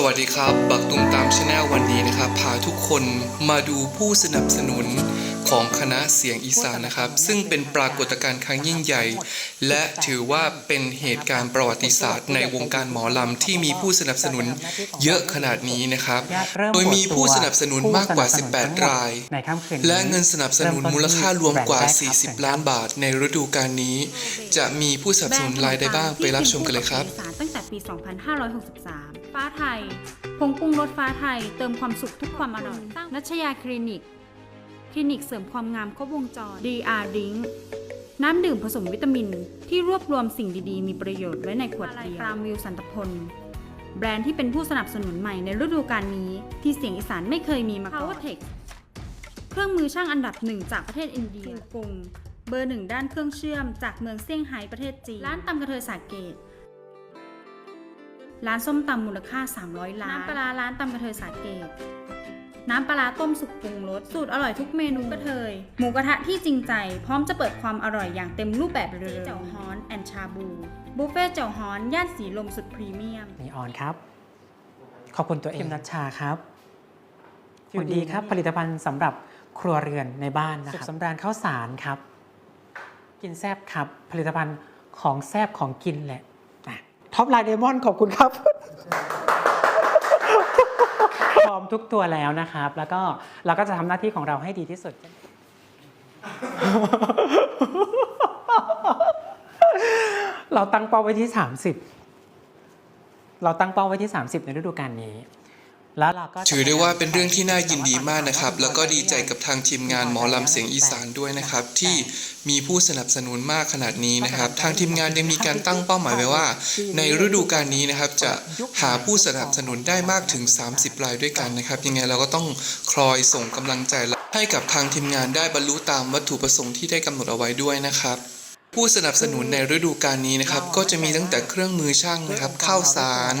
สวัสดีครับ บักตุ้มตามชาแนลวันนี้นะครับพาทุกคนมาดูผู้สนับสนุนของคณะเสียงอีสานนะครับ ซึ่งเป็นปรากฏการณ์ครั้งยิ่งใหญ่ และถือว่าเป็นเหตุการณ์ประวัติศาสตร์ในวงการหมอลำที่มีผู้สนับสนุนเยอะขนาดนี้นะครับ โดยมีผู้สนับสนุนมากกว่า 18 ราย และเงินสนับสนุนมูลค่ารวมกว่า 40 ล้านบาทในฤดูกาลนี้ จะมีผู้สนับสนุนรายได้บ้างไปรับชมกันเลยครับ ป็นผู้ประกอบการตั้งแต่ปี 2563 ฟ้าไทย ผงปรุงรสฟ้าไทย เติมความสุขทุกความอร่อยนัชยาคลินิก คลินิกเสริมความงามครบวงจร DR Drink น้ำดื่มผสมวิตามิน ที่รวบรวมสิ่งดีๆ มีประโยชน์ไว้ในขวดเดียวปรามวิวสันตพล แบรนด์ที่เป็นผู้สนับสนุนใหม่ในฤดูกาลนี้ที่เสียงอีสานไม่เคยมีมาก่อน Powertech เครื่องมือช่างอันดับหนึ่งจากประเทศอินเดียกงเบอร์หนึ่งด้านเครื่องเชื่อมจากเมืองเซี่ยงไฮ้ประเทศจีน ร้านตำกระเทยสาเกต ร้านส้มตำมูลค่า 300 ล้าน น้ำปลาร้าร้านตำกระเทยสาเกต น้ำปลาร้าต้มสุกปรุงรส สูตรอร่อยทุกเมนูกระเทย หมูกระทะที่จริงใจ พร้อมจะเปิดความอร่อยอย่างเต็มรูปแบบเลยเจ้าฮ้อนแอนชาบู บุฟเฟ่ต์เจ้าฮ้อน ย่านสีลมสุดพรีเมียมนีออนครับ ขอบคุณตัวเองนัชชาครับฟิวดีครับ ผลิตภัณฑ์สำหรับครัวเรือนในบ้านนะครับสุขสำราญข้าวสารครับ กินแซบครับ ผลิตภัณฑ์ของแซบของกินแหละ ท็อปไลน์เดมอนขอบคุณครับพร้อมทุกตัวแล้วนะครับ แล้วก็เราก็จะทำหน้าที่ของเราให้ดีที่สุด เราตั้งเป้าไว้ที่ 30 เราตั้งเป้าไว้ที่ 30 ในฤดูกาลนี้ แล้วเราก็จะถือได้ว่าเป็นเรื่องที่น่ายินดีมากนะครับ แล้วก็ดีใจกับทางทีมงานหมอลำเสียงอีสานด้วยนะครับ ที่มีผู้สนับสนุนมากขนาดนี้นะครับ ทางทีมงานยังมีการตั้งเป้าหมายไว้ว่า ในฤดูกาลนี้นะครับ จะหาผู้สนับสนุนได้มากถึง 30 รายด้วยกันนะครับ ยังไงเราก็ต้องคอยส่งกำลังใจให้กับทางทีมงานได้บรรลุตามวัตถุประสงค์ที่ได้กำหนดเอาไว้ด้วยนะครับ ผู้สนับสนุนในฤดูกาลนี้นะครับ ก็จะมีตั้งแต่เครื่องมือช่างนะครับข้าวสาร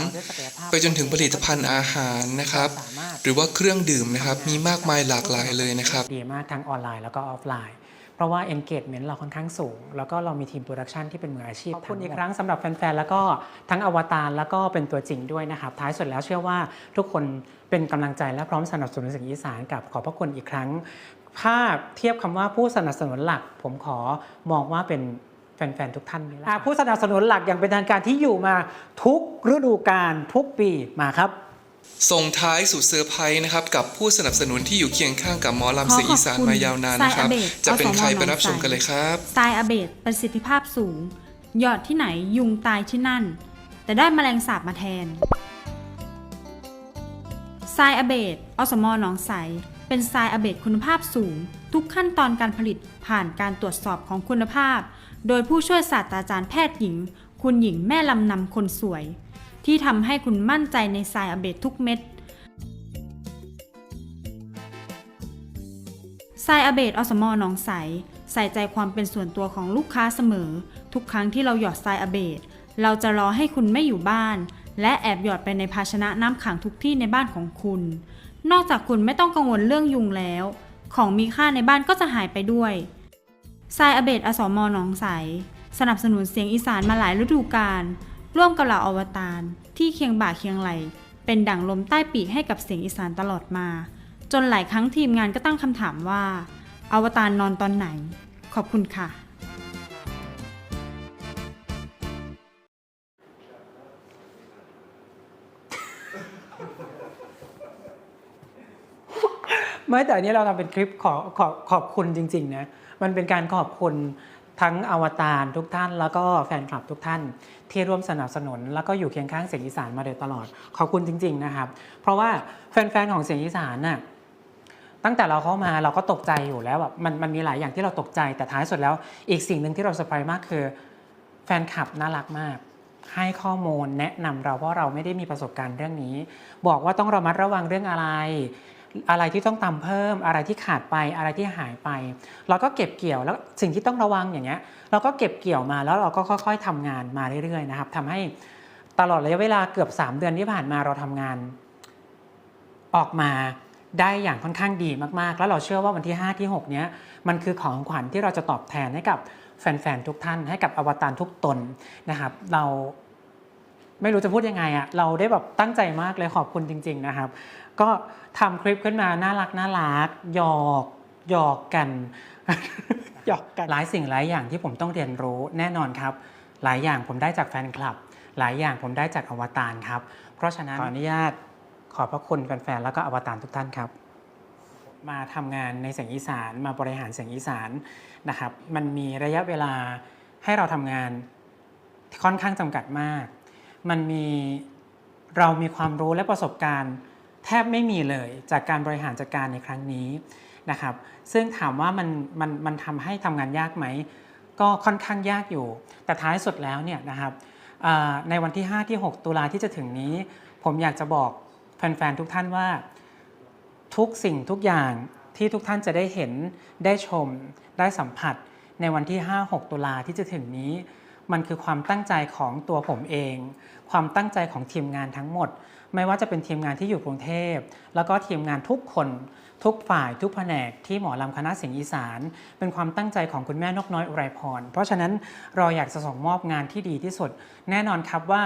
ไปจนถึงผลิตภัณฑ์อาหารนะครับ หรือว่าเครื่องดื่มนะครับ มีมากมายหลากหลายเลยนะครับ ดีมากทั้งออนไลน์แล้วก็ออฟไลน์ เพราะว่า engagement เราค่อนข้างสูง แล้วก็เรามีทีมโปรดักชันที่เป็นมืออาชีพขอบคุณอีกครั้งสำหรับแฟนๆ แล้วก็ทั้งอวตารแล้วก็เป็นตัวจริงด้วยนะครับ ท้ายสุดแล้วเชื่อว่าทุกคนเป็นกำลังใจและพร้อมสนับสนุนเสิ่งอีสานกับขอบพระคุณอีกครั้ง ถ้าเทียบคำว่าผู้สนับสนุนหลัก ผมขอมองว่าเป็นแฟนๆ ทุกท่านนี่แหละอะผู้สนับสนุนหลักอย่างเป็นทางการที่อยู่มาทุกฤดูกาลทุกปีมาครับ ส่งท้ายสู่เซอร์ไพรส์นะครับกับผู้สนับสนุนที่อยู่เคียงข้างกับหมอลำเสียงอีสานมายาวนานนะครับ จะเป็นใครไปรับชมกันเลยครับสไตล์อเบดประสิทธิภาพสูง หยอดที่ไหนยุงตายที่นั่น แต่ได้แมลงสาบมาแทนทรายอเบดอสมหนองใส เป็นทรายอเบดคุณภาพสูง ทุกขั้นตอนการผลิตผ่านการตรวจสอบของคุณภาพ โดยผู้ช่วยศาสตราจารย์แพทย์หญิง คุณหญิงแม่ลำนำคนสวย ที่ทำให้คุณมั่นใจในทรายอเบดทุกเม็ดทรายอเบดอสมอหนองใส ใส่ใจความเป็นส่วนตัวของลูกค้าเสมอ ทุกครั้งที่เราหยอดทรายอเบดเราจะรอให้คุณไม่อยู่บ้าน และแอบหยอดไปในภาชนะน้ำขังทุกที่ในบ้านของคุณ นอกจากคุณไม่ต้องกังวลเรื่องยุงแล้ว ของมีค่าในบ้านก็จะหายไปด้วยทรายอเบดอสมอหนองใส สนับสนุนเสียงอีสานมาหลายฤดูกาล ร่วมกับเหล่าอวตารที่เคียงบ่าเคียงไหล เป็นดั่งลมใต้ปีกให้กับเสียงอีสานตลอดมา จนหลายครั้งทีมงานก็ตั้งคำถามว่า อวตารนอนตอนไหน ขอบคุณค่ะ ไม่แต่อันนี้เราทำเป็นคลิปขอขอขอบคุณจริง ๆ นะ มันเป็นการขอบคุณ ทั้งอวตารทุกท่าน แล้วก็แฟนคลับทุกท่าน ที่ร่วมสนับสนุน แล้วก็อยู่เคียงข้างเสียงอีสานมาโดยตลอด ขอบคุณจริง ๆนะครับ เพราะว่าแฟนๆของเสียงอีสานน่ะตั้งแต่เราเข้ามาเราก็ตกใจอยู่แล้วแบบมันมันมีหลายอย่างที่เราตกใจแต่ท้ายสุดแล้ว อีกสิ่งหนึ่งที่เราเซอร์ไพรส์มากคือ แฟนคลับน่ารักมาก ให้ข้อมูลแนะนำเราเพราะเราไม่ได้มีประสบการณ์เรื่องนี้ บอกว่าต้องระมัดระวังเรื่องอะไร อะไรที่ต้องตำเพิ่ม อะไรที่ขาดไปอะไรที่หายไป เราก็เก็บเกี่ยวแล้วสิ่งที่ต้องระวังอย่างเงี้ยเราก็เก็บเกี่ยวมาแล้วเราก็ค่อย ๆทำงานมาเรื่อยๆนะครับทำให้ตลอดระยะเวลาเกือบ 3 เดือนที่ผ่านมาเราทำงาน ออกมาได้อย่างค่อนข้างดีมากๆ แล้วเราเชื่อว่าวันที่ 5 ที่ 6 เนี้ยมันคือของขวัญที่เราจะตอบแทนให้กับแฟนๆทุกท่านให้กับอวตารทุกตนนะครับ เรา ไม่รู้จะพูดยังไงอะเราได้แบบตั้งใจมากเลยขอบคุณจริง ๆนะครับ ก็ทำคลิปขึ้นมาน่ารักน่ารักหยอกหยอกกันหยอกกันหลายสิ่งหลายอย่างที่ผมต้องเรียนรู้แน่นอนครับ หลายอย่างผมได้จากแฟนคลับ หลายอย่างผมได้จากอวตารครับ เพราะฉะนั้นขออนุญาตขอบพระคุณแฟนๆแล้วก็อวตารทุกท่านครับ มาทำงานในเสียงอีสานมาบริหารเสียงอีสานนะครับ มันมีระยะเวลาให้เราทำงานค่อนข้างจำกัดมาก มันมีเรามีความรู้และประสบการณ์ แทบไม่มีเลยจากการบริหารจัดการในครั้งนี้นะครับ ซึ่งถามว่ามันมันมันทำให้ทำงานยากไหม ก็ค่อนข้างยากอยู่ แต่ท้ายสุดแล้วเนี่ยนะครับในวันที่ 5 ที่ 6 ตุลาที่จะถึงนี้ ผมอยากจะบอกแฟนๆทุกท่านว่า ทุกสิ่งทุกอย่างที่ทุกท่านจะได้เห็นได้ชมได้สัมผัสในวันที่ 5-6 ตุลาที่จะถึงนี้ มันคือความตั้งใจของตัวผมเอง ความตั้งใจของทีมงานทั้งหมด ไม่ว่าจะเป็นทีมงานที่อยู่กรุงเทพ แล้วก็ทีมงานทุกคนทุกฝ่ายทุกแผนกที่หมอลำคณะเสียงอีสาน เป็นความตั้งใจของคุณแม่นกน้อยอุไรพร เพราะฉะนั้นเราอยากจะส่งมอบงานที่ดีที่สุด แน่นอนครับว่า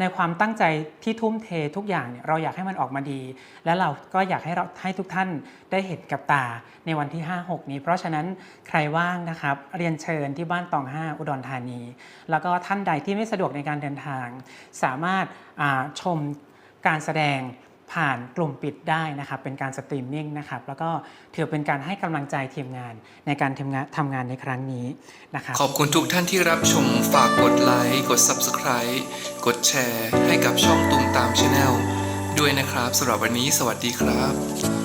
ในความตั้งใจที่ทุ่มเททุกอย่างเนี่ยเราอยากให้มันออกมาดี และเราก็อยากให้เราให้ทุกท่านได้เห็นกับตาในวันที่ 5-6 นี้ เพราะฉะนั้นใครว่างนะครับเรียนเชิญที่บ้านตอง 5 อุดรธานี แล้วก็ท่านใดที่ไม่สะดวกในการเดินทาง สามารถาชมการแสดง ผ่านกลุ่มปิดได้นะครับเป็นการสตรีมมิ่งนะครับแล้วก็ถือเป็นการให้กำลังใจทีมงานในการทำงานทำงานในครั้งนี้นะครับขอบคุณทุกท่านที่รับชมฝากกดไลค์กด Subscribe กดแชร์ ให้กับช่องตุมตามชาแนลด้วยนะครับสำหรับวันนี้สวัสดีครับ